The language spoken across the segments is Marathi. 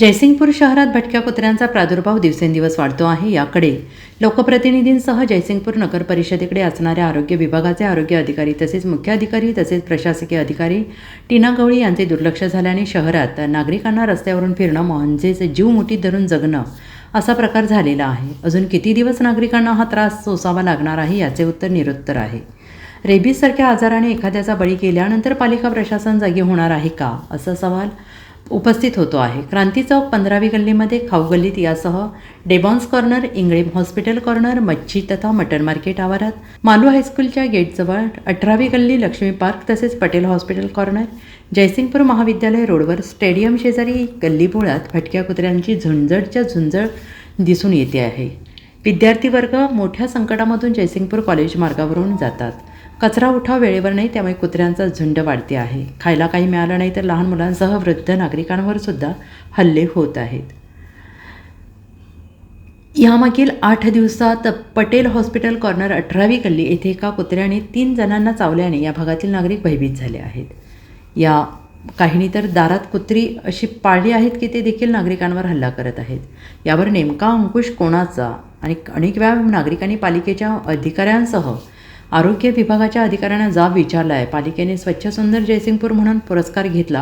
जयसिंगपूर शहरात भटक्या कुत्र्यांचा प्रादुर्भाव दिवसेंदिवस वाढतो आहे याकडे. लोकप्रतिनिधींसह जयसिंगपूर नगर परिषदेकडे असणाऱ्या आरोग्य विभागाचे आरोग्य अधिकारी तसेच मुख्य अधिकारी तसेच प्रशासकीय अधिकारी टीना गवळी यांचे दुर्लक्ष झाल्याने शहरात नागरिकांना रस्त्यावरून फिरणं म्हणजेच जीव मुठीत धरून जगणं असा प्रकार झालेला आहे. अजून किती दिवस नागरिकांना हा त्रास सोसावा लागणार आहे याचे उत्तर निरुत्तर आहे. रेबीजसारख्या आजाराने एखाद्याचा बळी केल्यानंतर पालिका प्रशासन जागी होणार आहे का? असा सवाल उपस्थित होतो आहे. क्रांती चौक पंधरावी गल्लीमध्ये खाऊ गल्लीत यासह डेबॉन्स कॉर्नर इंगळे हॉस्पिटल कॉर्नर मच्छी तथा मटन मार्केट आवारात मालू हायस्कूलच्या गेटजवळ अठरावी गल्ली लक्ष्मी पार्क तसेच पटेल हॉस्पिटल कॉर्नर जयसिंगपूर महाविद्यालय रोडवर स्टेडियम शेजारी गल्लीबोळात भटक्या कुत्र्यांची झुंजडच्या झुंजड दिसून येते आहे. विद्यार्थी वर्ग मोठ्या संकटामधून जयसिंगपूर कॉलेज मार्गावरून जातात. कचरा उठाव वेळेवर नाही त्यामुळे कुत्र्यांचा झुंड वाढते आहे. खायला काही मिळालं नाही तर लहान मुलांसह वृद्ध नागरिकांवर सुद्धा हल्ले होत आहेत. यामागील आठ दिवसात पटेल हॉस्पिटल कॉर्नर अठरावी गल्ली येथे एका कुत्र्याने तीन जणांना चावल्याने या भागातील नागरिक भयभीत झाले आहेत. या काहींनी तर दारात कुत्री अशी पाळली आहेत की ते देखील नागरिकांवर हल्ला करत आहेत. यावर नेमका अंकुश कोणाचा आणि अनेक वेळा नागरिकांनी पालिकेच्या अधिकाऱ्यांसह आरोग्य विभागाच्या अधिकाऱ्यांना जाब विचारला आहे पालिकेने स्वच्छ सुंदर जयसिंगपूर म्हणून पुरस्कार घेतला.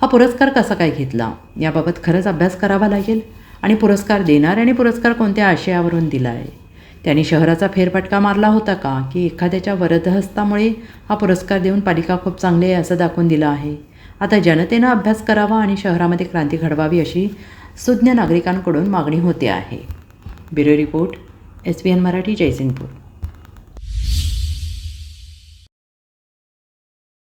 हा पुरस्कार कसा काय घेतला? याबाबत खरंच अभ्यास करावा लागेल आणि पुरस्कार देणाऱ्याने पुरस्कार कोणत्या आशयावरून दिला आहे त्यांनी शहराचा फेरफटका मारला होता का? की एखाद्याच्या वरदहस्तामुळे हा पुरस्कार देऊन पालिका खूप चांगली आहे असं दाखवून दिलं आहे. आता जनतेनं अभ्यास करावा आणि शहरामध्ये क्रांती घडवावी अशी सुज्ञ नागरिकांकडून मागणी होते आहे. Bureau report S B N Marathi Jaysingpur.